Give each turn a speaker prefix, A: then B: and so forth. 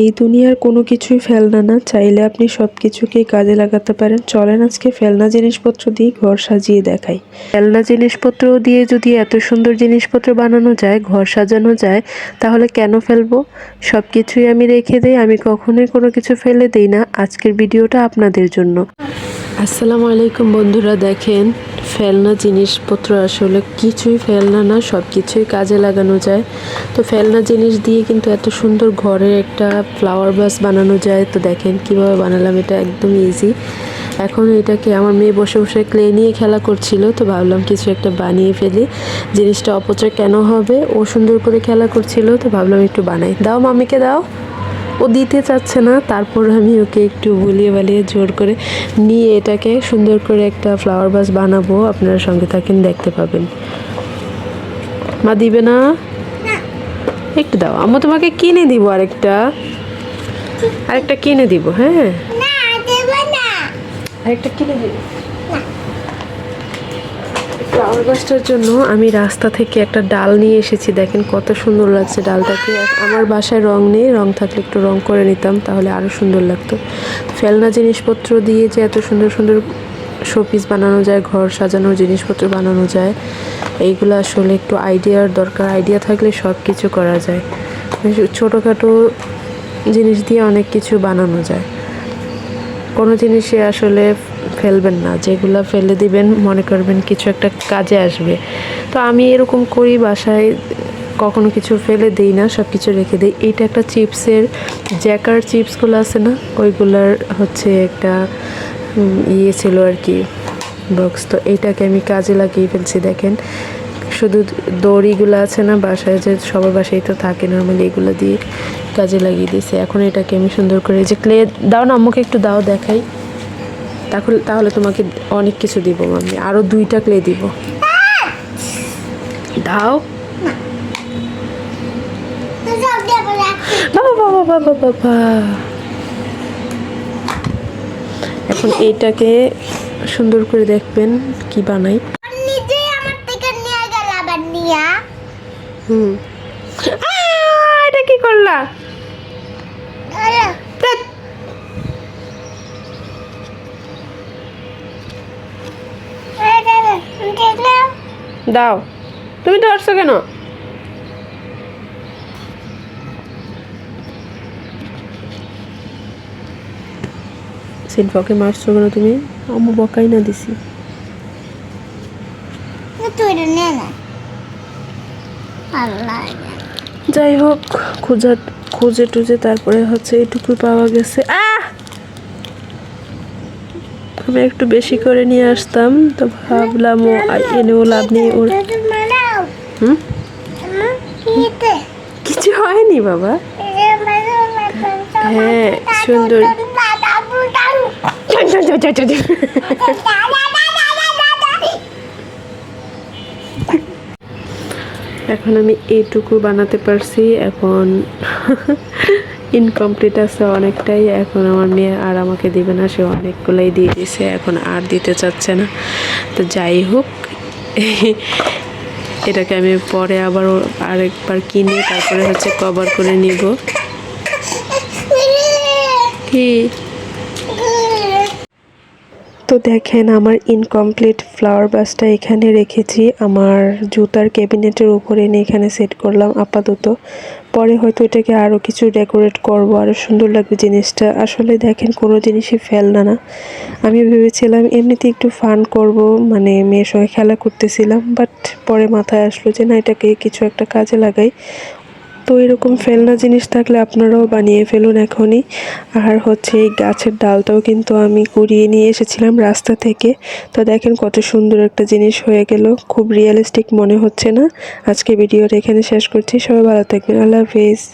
A: এই দুনিয়ার কোনো কিছুই ফেলনা না চাইলে আপনি সব কিছুকেই কাজে লাগাতে পারেন। চলেন আজকে ফেলনা জিনিসপত্র দিয়ে ঘর সাজিয়ে দেখাই। ফেলনা জিনিসপত্র দিয়ে যদি এত সুন্দর জিনিসপত্র বানানো যায়, ঘর সাজানো যায়, তাহলে কেন ফেলব? সব কিছুই আমি রেখে দেই, আমি কখনোই কোনো কিছু ফেলে দেই না। আজকের ভিডিওটা আপনাদের জন্য। আসসালামু আলাইকুম বন্ধুরা, দেখেন ফেলনা জিনিসপত্র আসলে কিছুই ফেলনা না সব কিছুই কাজে লাগানো যায়। তো ফেলনা জিনিস দিয়ে কিন্তু এত সুন্দর ঘরে একটা ফ্লাওয়ার বাস বানানো যায়। তো দেখেন কীভাবে বানালাম, এটা একদম ইজি এখন এটাকে আমার মেয়ে বসে বসে ক্লে নিয়ে খেলা করছিল, তো ভাবলাম কিছু একটা বানিয়ে ফেলি। জিনিসটা অপচয় কেন হবে? ও সুন্দর করে খেলা করছিল, তো ভাবলাম একটু বানাই। দাও মামিকে দাও। ও দিতে চাচ্ছে না তারপর আমি ওকে একটু বুলিয়ে বালিয়ে জোর করে নিয়ে এটাকে সুন্দর করে একটা ফ্লাওয়ার বাস বানাবো আপনারা সঙ্গে থাকেন দেখতে পাবেন। মা দিবে না? একটু দাও আমি তোমাকে কিনে দিব আরেকটা। আরেকটা কিনে দিব হ্যাঁ?
B: না দেবো না।
A: আরেকটা কিনে দিব। ফ্লাওয়ার জন্য আমি রাস্তা থেকে একটা ডাল নিয়ে এসেছি। দেখেন কত সুন্দর লাগছে ডালটাকে। আমার বাসায় রং নেই, রং থাকলে একটু রং করে নিতাম, তাহলে আরও সুন্দর লাগতো। ফেলনা জিনিসপত্র দিয়ে যে এত সুন্দর সুন্দর শোপিস বানানো যায়, ঘর সাজানোর জিনিসপত্র বানানো যায়, এইগুলো আসলে একটু আইডিয়ার দরকার। আইডিয়া থাকলে সব কিছু করা যায়। ছোটোখাটো জিনিস দিয়ে অনেক কিছু বানানো যায়। কোনো জিনিসে আসলে ফেলবেন না, যেগুলো ফেলে দিবেন, মনে করবেন কিছু একটা কাজে আসবে। তো আমি এরকম করি, বাসায় কখনো কিছু ফেলে দিই না সব কিছু রেখে দিই। এইটা একটা চিপসের, জ্যাকার চিপসগুলো আছে না, ওইগুলার হচ্ছে একটা ইয়ে ছিল আর কি বক্স তো এইটাকে আমি কাজে লাগিয়ে ফেলছি, দেখেন। শুধু দড়িগুলো আছে না, বাসায় যে সবার বাসায় তো থাকে নর্মালি এগুলো দিয়ে কাজে লাগিয়ে দিয়েছে। এখন এটাকে আমি সুন্দর করে যে ক্লে দাও না, আমাকে একটু দাও, দেখাই। তাহলে তাহলে তোমাকে অনেক কিছু দিব আমি আরও দুইটা ক্লে দিব। দাও। বাবা বাবা বাবা বাবা এখন এইটাকে সুন্দর করে দেখবেন কি বানাই। হুম। এটা কি করলা? দাও। তুমি ধরছো কেন? শিল্পকে মারছো কেন তুমি? আমি বকাই না দিছি। যাই হোক খোঁজা খুঁজে টুজে তারপরে হচ্ছে এটুকু পাওয়া গেছে। আহ! আমি একটু বেশি করে নিয়ে আসতাম, তো ভাবলাম ও এনেও লাভ নেই, ওর কিছু হয়নি বাবা? হ্যাঁ সুন্দর। এখন আমি এইটুকু বানাতে পারছি, এখন ইনকমপ্লিট আছে অনেকটাই। এখন আমার মেয়ে আর আমাকে দেবে না, সে অনেকগুলোই দিয়ে দিয়েছে এখন আর দিতে চাচ্ছে না। তো যাই হোক, এটাকে আমি পরে আবার আরেকবার কিনে, তারপরে হচ্ছে কভার করে নিব। কি? তো দেখেন আমার ইনকমপ্লিট ফ্লাওয়ার বাসটা এখানে রেখেছি। আমার জুতার ক্যাবিনেটের উপরে এনে এখানে সেট করলাম আপাতত। পরে হয়তো এটাকে আরও কিছু ডেকোরেট করব আরও সুন্দর লাগবে জিনিসটা। আসলে দেখেন কোনো জিনিসই ফেলনা না আমি ভেবেছিলাম এমনিতে একটু ফান করব মানে মেয়ের সঙ্গে খেলা করতেছিলাম বাট পরে মাথায় আসলো যে না, এটাকে কিছু একটা কাজে লাগাই। তো এরকম ফেলনা জিনিস থাকলে আপনারাও বানিয়ে ফেলুন এখনই। আর হচ্ছে এই গাছের ডালটাও কিন্তু আমি কুড়িয়ে নিয়ে এসেছিলাম রাস্তা থেকে। তো দেখেন কত সুন্দর একটা জিনিস হয়ে গেল, খুব রিয়েলিস্টিক মনে হচ্ছে না। আজকে ভিডিওটা এখানে শেষ করছি, সবাই ভালো থাকবেন, আল্লাহ হাফিজ।